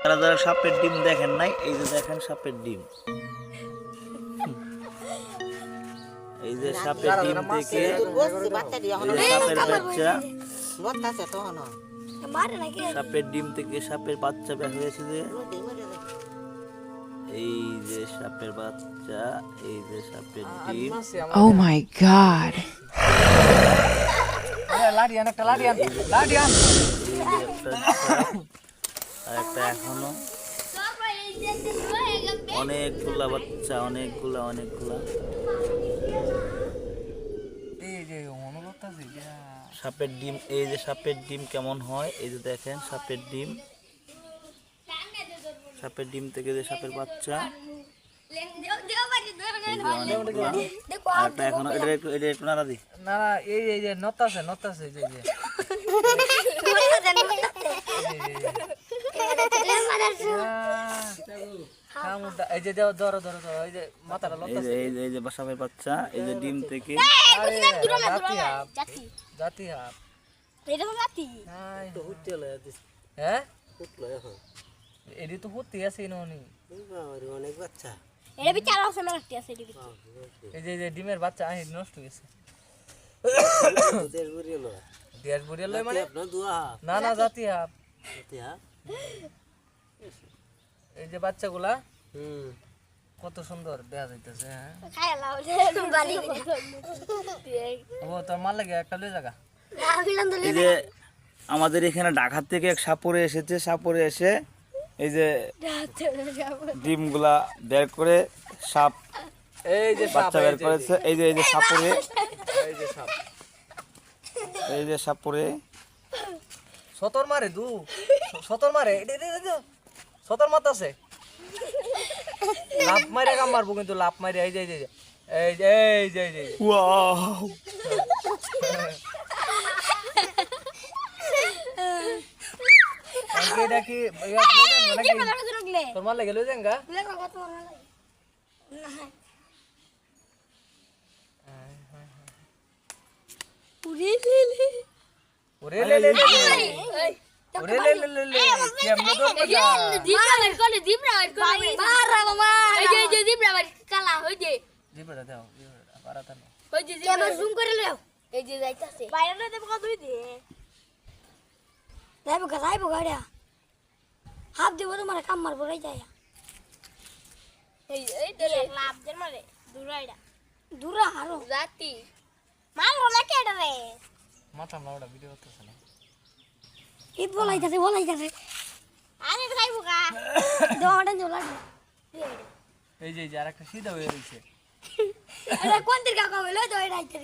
যারা যারা সাপের ডিম দেখেন নাই এই যে দেখেন সাপের ডিম এই যে সাপের ডিম থেকে সাপের বাচ্চা সাপের ডিম থেকে সাপের বাচ্চা বের হয়েছে যে এই যে সাপের বাচ্চা এই যে সাপের ডিম Oh my god. লাডিয়ান একটা লাডিয়ান লাডিয়ান আর একটা এখনও অনেকগুলা বাচ্চা অনেকগুলা অনেকগুলা এই যে করতেছি সাপের ডিম এই যে সাপের ডিম কেমন হয় এই যে দেখেন সাপের ডিম। সাপের ডিম থেকে যে সাপের বাচ্চা। এই যে অনেকগুলা আর একটা এখনও এটা একটু এটা একটু নাড়া দি। না না এই এই যে নতাছে নতাছে এই যে। এই যে এই ধরো ধরো ধরো এই যে মাথাটা এই যে এই যে এই যে সাপের বাচ্চা এই যে ডিম থেকে জাতি জাতি। জাতি হাপ এটা তো জাতি। তো উঠতে লয় দিস। হ্যাঁ? উঠল এখন। এডি তো হতে আছে ননি অনেক বাচ্চা। এটা বিচার আছে না রাখতে আছে এদিকে এই যে এই যে ডিমের বাচ্চা আহি নষ্ট হয়ে গেছে দেশ বুড়িয়া লয়। মানে? আপনার দুয়া না না জাতি। হাপ হ্যাঁ এই যে বাচ্চাগুলা হুম। কত সুন্দর দেখা যাইতেছে হ্যাঁ। ও তোর মাল লাগে একটা লয়ে জায়গা এই যে আমাদের এখানে ঢাকার থেকে এক সাপরে এসেছে সাপরে এসে এই যে ডিমগুলা বের করে সাপ এই যে বাচ্চা বের করেছে এই যে এই যে সাপরে। এই যে সাপ। এই যে সাপরে। সতর মারে দু সতর মারে সতর মাতাছে লাভ মারে কাম মারবো কিন্তু লাভ মারে এই যে এই যে এই যে এই যে। ওয়াও এটা কি নাকি তোর মাল লাগে লয়ে যাঙ্গা ওরে লে লে লে লে। ওরে লে লে হাফ দিব তোমার কাম মারবো রে যায় দূরা আরও জাতি। মারলো না কেডা রে? মাথা লাউডা ভিডিও করতেছ না। ঈদ বলাইতাছে বলাইতাছে আমি খাইবো কা দোকানটা জোলা এই যে এই যে আরেকটা সিধা হয়ে রইছে এটা কোন দিকে কাকা হইলো তো এটা আইতে